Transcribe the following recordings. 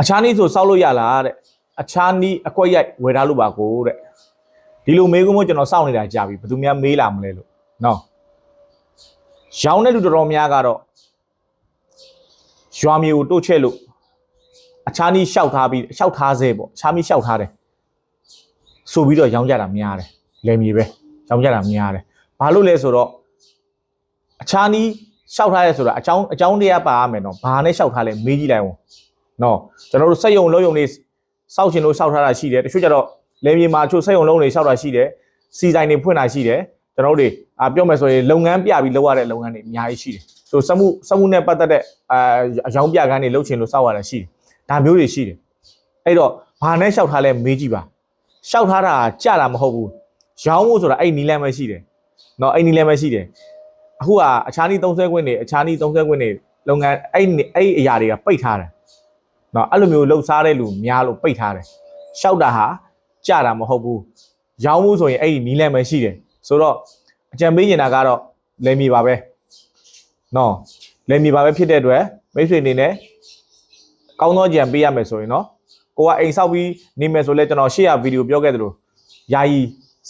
အခြားနည်းဆိုစောက်လို့ရလားတဲ့အခြားနည်းအကွက်ရိုက်ဝယ်ထားလို့ပါကိုတဲ့ဒီလိုမေးခွန်းမျိုးကျွန်တော်စောင့်နေတာကြာပြီဘယ်သူများမေးလာမလဲလို့နော်ရောင်းတဲ့လူတော်တော်များကတော့ရွာမြေကိုတို့ချက်လို့အခြားနည်းလျှောက်ထားပြီးလျှောက်ထားစေပေါ့အခြားနည်းလျှောက်ထားတယ်ဆိုပြီးတော့ရောင်းကြတာများတယ်လယ်မြေပဲရောင်းကြတာများတယ်ဘာလို့လဲဆိုတော့အခြားနည်းလျှောက်ထားရဲဆိုတာအကြောင်းအကြောင်းတရားပါရမယ်နော်ဘာနဲ့လျှောက်ထားလဲမေးကြည့်လိုက်အောင် နော်ကျွန်တော်တို့စက်ယုံလုံးယုံလေးစောက်ချင်လို့စောက်ထားတာရှိတယ်တချို့ကျတော့လေမြေမှာတချို့စက်ယုံလုံးတွေစောက်တာရှိတယ်စီဆိုင်တွေဖွင့်တာရှိတယ်ကျွန်တော်တို့တွေအာပြောမယ်ဆိုရင်လုပ်ငန်းပြပြီးလုပ်ရတဲ့လုပ်ငန်းတွေအများကြီးရှိတယ်ဆိုစက်မှုစက်မှုနဲ့ပတ်သက်တဲ့အာအယောင်ပြကန်းတွေလုပ်ချင်လို့စောက်ရတာရှိတယ်ဒါမျိုးတွေရှိတယ်အဲ့တော့ဘာနဲ့လျှောက်ထားလဲမေးကြည့်ပါလျှောက်ထားတာကြတာမဟုတ်ဘူးရောင်းဖို့ဆိုတာအဲ့နီလမ်းပဲရှိတယ်နော်အဲ့နီလမ်းပဲရှိတယ်အခုကအခြားနည်း30ခွင့်တွေအခြားနည်း30ခွင့်တွေလုပ်ငန်းအဲ့အဲ့အရာတွေကပိတ်ထားတယ် နော်အဲ့လိုမျိုးလှုပ်ရှားတဲ့လူများလို့ပိတ်ထားတယ်ရှောက်တာဟာကြတာမဟုတ်ဘူးရောင်းမှုဆိုရင်အဲ့ဒီနီးလန့်ပဲရှိတယ်ဆိုတော့အကြံပေးနေတာကတော့လေမြေပါပဲနော်လေမြေပါပဲဖြစ်တဲ့အတွက်မိတ်ဆွေအနေနဲ့ကောင်းသောကြံပေးရမယ်ဆိုရင်နော်ကိုကအိမ်ဆောက်ပြီးနေမယ်ဆိုလဲကျွန်တော်ရှေ့ရဗီဒီယိုပြောခဲ့သလိုယာယီ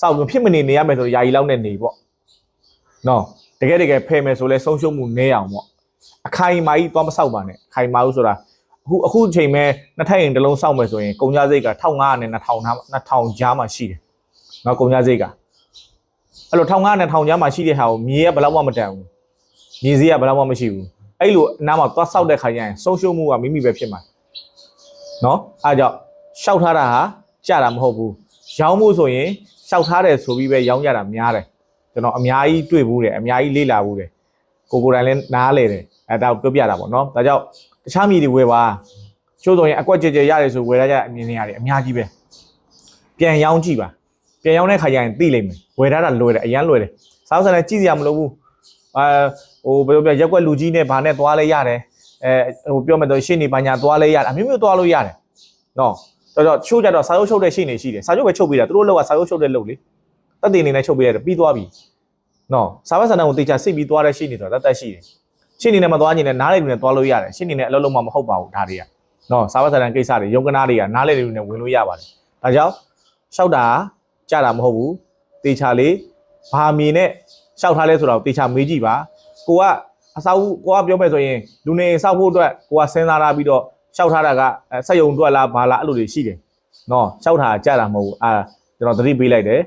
စောက်ပြီးဖြစ်မနေနေရမယ်ဆိုယာယီလောက်နဲ့နေပေါ့နော်တကယ်တကယ်ဖယ်မယ်ဆိုလဲဆုံးရှုံးမှုနည်းအောင်ပေါ့အခိုင်အမာကြီးသွားမဆောက်ပါနဲ့အခိုင်အမာဘူးဆိုတာ အခုအခုအချိန်မဲ့နှစ်ထိုင်ရင်တစ်လုံးစောက်မယ်ဆိုရင်ကုန်ကြစိတ်က1500နဲ့2000နာ2000ကြားမှာရှိတယ်။နော်ကုန်ကြစိတ်ကအဲ့လို1500နဲ့1000ကြားမှာရှိတဲ့ဟာကိုမြေကဘယ်လောက်မှမတန်ဘူး။မြေစည်းကဘယ်လောက်မှမရှိဘူး။အဲ့လိုအနားမှာသွားစောက်တဲ့ခါကျရင်ဆုံးရှုံးမှုကမိမိပဲဖြစ်မှာ။နော်အားကြောင့်ရှောက်ထားတာဟာကြတာမဟုတ်ဘူး။ရောင်းမှုဆိုရင်ရှောက်ထားတယ်ဆိုပြီးပဲရောင်းကြတာများတယ်။ကျွန်တော်အများကြီးတွေ့ဘူးတယ်အများကြီးလေ့လာဘူးတယ်။ ကိုကိုယ်တိုင်လည်းနားလေတယ်အဲဒါကိုပြောပြတာပေါ့နော်။ဒါကြောင့်တခြားမြေတွေဝယ်ပါချို့ဆိုရင်အကွက်ကြဲကြဲရတယ်ဆိုဝယ်ရကြအမြင်နေရတယ်အများကြီးပဲပြန်ရောင်းကြည့်ပါပြန်ရောင်းတဲ့ခါကျရင်သိလိမ့်မယ်ဝယ်ထားတာလွယ်တယ်အရန်လွယ်တယ်စားစံနဲ့ကြည့်စရာမလိုဘူးအာဟိုဘယ်လိုပြောရက်ကွက်လူကြီးနဲ့ဘာနဲ့သွားလဲရတယ်အဲဟိုပြောမယ်တော့ရှင်းနေပါညာသွားလဲရတယ်အမျိုးမျိုးသွားလို့ရတယ်နော်တော်တော်ချို့ကြတော့စာရုပ်ချုပ်တဲ့ရှင်းနေရှိတယ်စာရုပ်ပဲချုပ်ပေးတာသူတို့လောက်ကစာရုပ်ချုပ်တဲ့လုပ်လေတက်တင်နေနဲ့ချုပ်ပေးရတယ်ပြီးသွားပြီ နော်စာပတ်စံတန်းကိုတေချာစိတ်ပြီးသွားတဲ့ရှင်းနေတော့တတ်တတ်ရှိတယ်ရှင်းနေနဲ့မသွားခြင်းနဲ့နားလေလူနဲ့သွားလို့ရတယ်ရှင်းနေနဲ့အလုပ်လုံးမှမဟုတ်ပါဘူးဒါတွေကနော်စာဝတ်စာတန်ကိစ္စတွေယုံကနာတွေကနားလေလူနဲ့ဝင်လို့ရပါတယ်ဒါကြောင့်ရှောက်တာကြတာမဟုတ်ဘူးတေချာလေးဘာမီနဲ့ရှောက်ထားလဲဆိုတော့တေချာမေးကြည့်ပါကိုကအစာဦးကိုကပြောမယ်ဆိုရင်လူနေစောက်ဖို့အတွက်ကိုကစဉ်းစားထားပြီးတော့ရှောက်ထားတာကစက်ယုံအတွက်လားဘာလားအဲ့လိုတွေရှိတယ်နော်ရှောက်တာကြတာမဟုတ်ဘူးအာကျွန်တော်သတိပေးလိုက်တယ်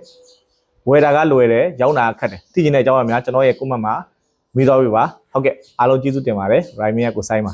ဝယ်တာကလွယ်တယ်ရောင်းတာကခက်တယ်သိချင်တဲ့အကြောင်းအများကျွန်တော်ရဲ့ comment မှာမိသွားပြီပါဟုတ်ကဲ့အားလုံးကျေးဇူးတင်ပါတယ်ရိုင်းမီယာကိုစိုင်းပါ